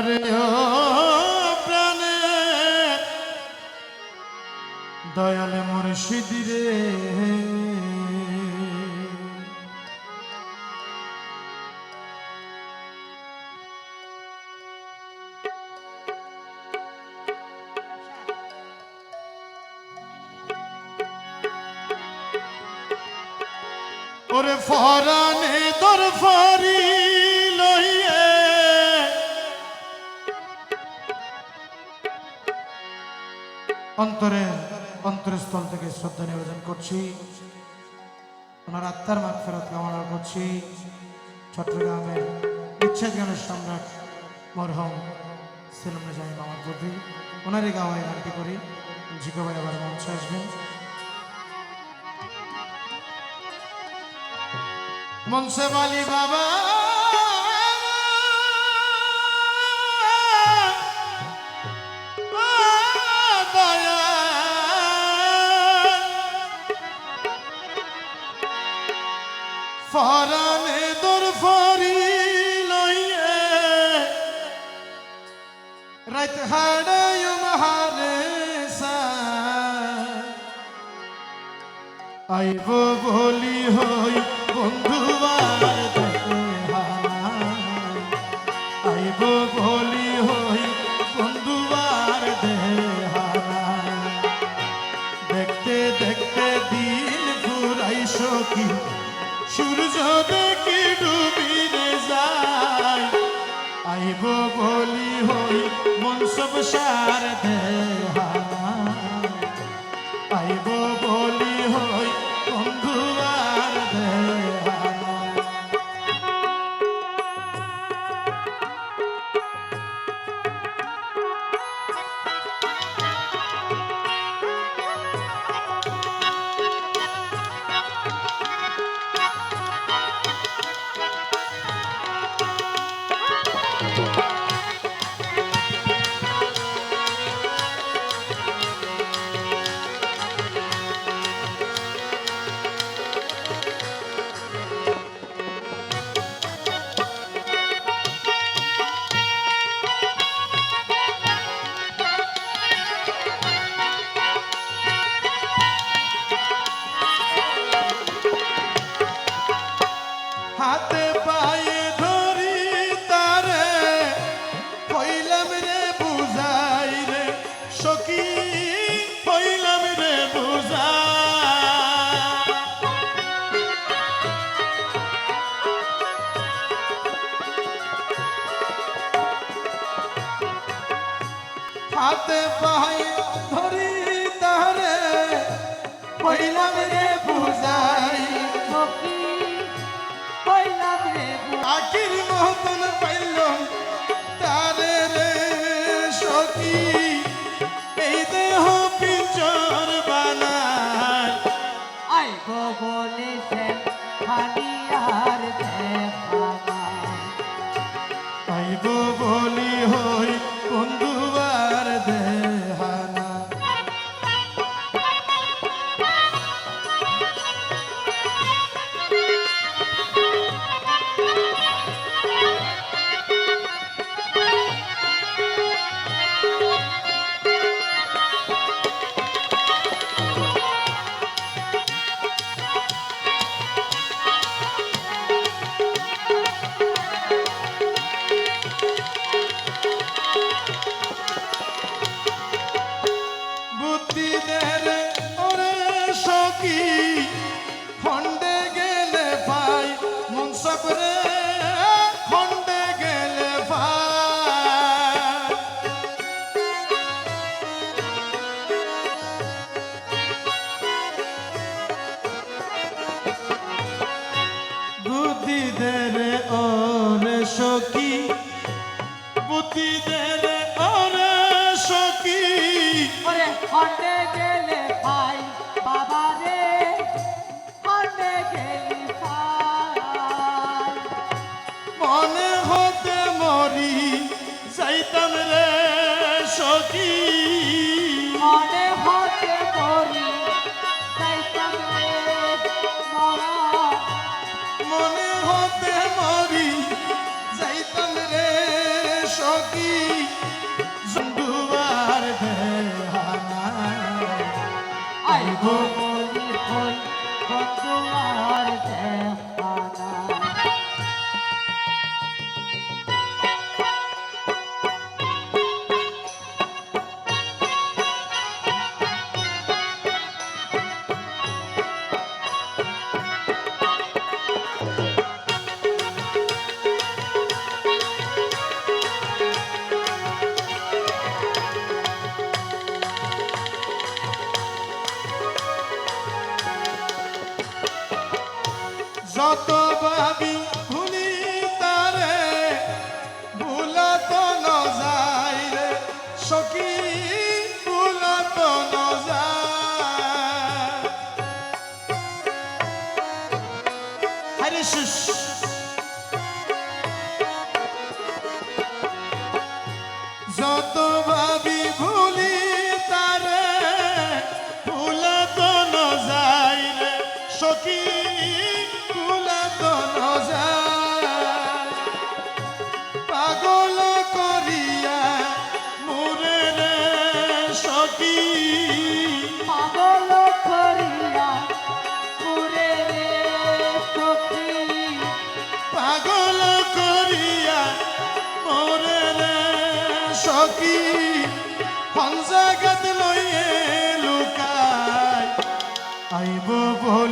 আরে ও প্রাণে। দয়ালে মুর্শিদি রে। ওরে ফরানে তোর অন্তরে, অন্তরস্থল থেকে শ্রদ্ধা নিবেদন করছি। ওনার আত্মার মাগ ফেরত কামনা করছি। চট্টগ্রামের বিচ্ছেদ গানের সম্রাট মরহম সেলম জাহিম আমার প্রতি। ওনারই গাওয়ায় গানটি করি। ঝিকো ভাই আবার মঞ্চে আসবেন। মনসেবালি বাবা। ফরানে দর ফরি লইয়ে। রাত হাড়ায় মহারে আইব বলি হই বন্ধুবার আইব বলি হই মন সব সার দেহারা হাতে পাহাই ধরি তারে হইলাম জীবনে হতে মরি যাইতাম রে সখী। মনে হতে মরি যাইতাম রে মনে হতে মরি যাইতাম রে সখী। জুয়ার আইব বলি হই বন্ধুয়ার যত ভাবি ভুলি তারে ভুলত তো ন যায় রে সখী ভুলা তো ন যায় জাগাত লয়ে লুকায়। আইব বল